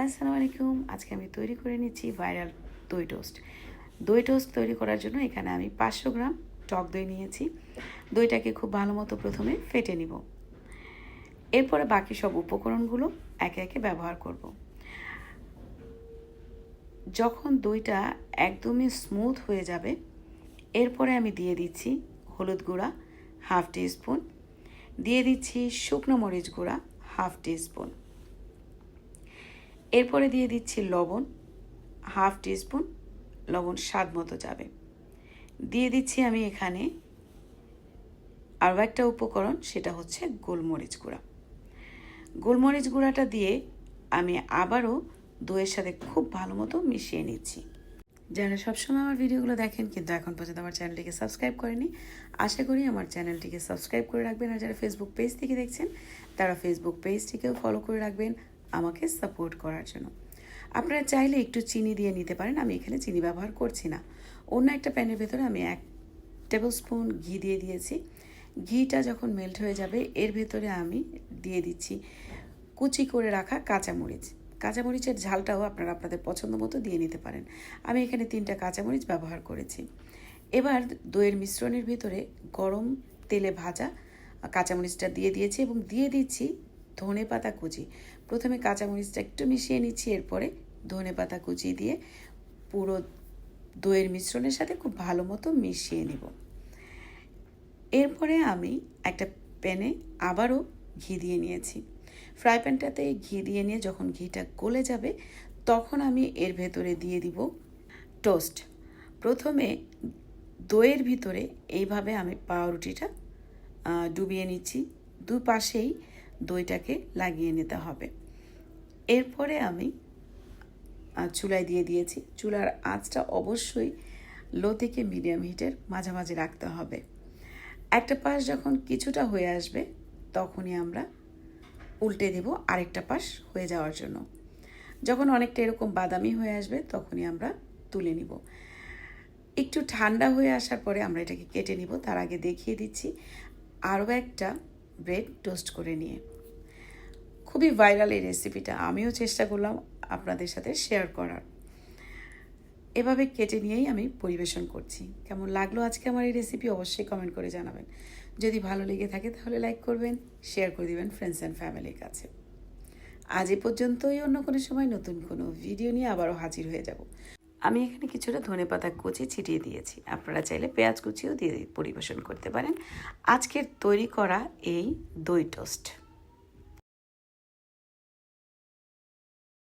আসসালামু আলাইকুম। আজকে আমি তৈরি করে নিচ্ছি ভাইরাল দই টোস্ট। দই টোস্ট তৈরি করার জন্য এখানে আমি পাঁচশো গ্রাম টক দই নিয়েছি। দইটাকে খুব ভালো মতো প্রথমে ফেটে নিব। এরপরে বাকি সব উপকরণগুলো একে একে ব্যবহার করব। যখন দইটা একদমই স্মুথ হয়ে যাবে, এরপরে আমি দিয়ে দিচ্ছি হলুদ গুঁড়া হাফ টি স্পুন দিয়ে দিচ্ছি শুকনো মরিচ গুঁড়া হাফ টি স্পুন এরপরে দিয়ে দিচ্ছি লবণ, হাফ টিস্পুন, লবণ স্বাদ মতো যাবে। দিয়ে দিচ্ছি আমি এখানে আরও একটা উপকরণ, সেটা হচ্ছে গোলমরিচ গুঁড়া। গোলমরিচ গুঁড়াটা দিয়ে আমি আবারও দইয়ের সাথে খুব ভালো মতো মিশিয়ে নিচ্ছি। যারা সবসময় আমার ভিডিওগুলো দেখেন কিন্তু এখন পর্যন্ত আমার চ্যানেলটিকে সাবস্ক্রাইব করেনি আশা করি আমার চ্যানেলটিকে সাবস্ক্রাইব করে রাখবেন। আর যারা ফেসবুক পেজ থেকে দেখছেন, তারা ফেসবুক পেজটিকেও ফলো করে রাখবেন। আমাকে সাপোর্ট করার জন্য। আপনারা চাইলে একটু চিনি দিয়ে নিতে পারেন, আমি এখানে চিনি ব্যবহার করছি না। অন্য একটা প্যানের ভেতরে আমি এক টেবিল স্পুন ঘি দিয়ে দিয়েছি। ঘিটা যখন মেল্ট হয়ে যাবে, এর ভেতরে আমি দিয়ে দিচ্ছি কুচি করে রাখা কাঁচামরিচ। কাঁচামরিচের ঝালটাও আপনারা আপনাদের পছন্দ মতো দিয়ে নিতে পারেন। আমি এখানে তিনটা কাঁচামরিচ ব্যবহার করেছি। এবার দইয়ের মিশ্রণের ভিতরে গরম তেলে ভাজা কাঁচামরিচটা দিয়ে দিয়েছি এবং দিয়ে দিচ্ছি ধনে পাতা কুচি। প্রথমে কাঁচামরিচটা একটু মিশিয়ে নিচ্ছি, এরপরে ধনে পাতা কুচি দিয়ে পুরো দইয়ের মিশ্রণের সাথে খুব ভালো মতো মিশিয়ে নেব। এরপরে আমি একটা প্যানে আবারও ঘি দিয়ে নিয়েছি। ফ্রাই প্যানটাতে ঘি দিয়ে নিয়ে যখন ঘিটা গলে যাবে, তখন আমি এর ভেতরে দিয়ে দিব টোস্ট। প্রথমে দইয়ের ভিতরে এইভাবে আমি পাউরুটিটা ডুবিয়ে নিচ্ছি। দুপাশেই দইটাকে লাগিয়ে নিতে হবে। এরপরে আমি চুলায় দিয়ে দিয়েছি। চুলার আঁচটা অবশ্যই লো থেকে মিডিয়াম হিটের মাঝামাঝি রাখতে হবে। একটা পাশ যখন কিছুটা হয়ে আসবে, তখনই আমরা উল্টে দেব আরেকটা পাশ হয়ে যাওয়ার জন্য। যখন অনেকটা এরকম বাদামি হয়ে আসবে, তখনই আমরা তুলে নিব। একটু ঠান্ডা হয়ে আসার পরে আমরা এটাকে কেটে নিব। তার আগে দেখিয়ে দিচ্ছি, আরও একটা ব্রেড টোস্ট করে নিয়ে। খুবই ভাইরাল এই রেসিপিটা। আমিও চেষ্টা করলাম আপনাদের সাথে শেয়ার করার। এভাবে কেটে নিয়েই আমি পরিবেশন করছি। কেমন লাগল আজকে আমার এই রেসিপি অবশ্যই কমেন্ট করে জানাবেন। যদি ভালো লেগে থাকে তাহলে লাইক করবেন, শেয়ার করে দেবেন ফ্রেন্ডস অ্যান্ড ফ্যামিলির কাছে। আজ এ পর্যন্তই, অন্য কোনো সময় নতুন কোনো ভিডিও নিয়ে আবারও হাজির হয়ে যাব। আমি এখানে কিছুটা ধনে পাতা কুচি ছিটিয়ে দিয়েছি। আপনারা চাইলে পেঁয়াজ কুচিও দিয়ে পরিবেশন করতে পারেন। আজকের তৈরি করা এই দই টোস্ট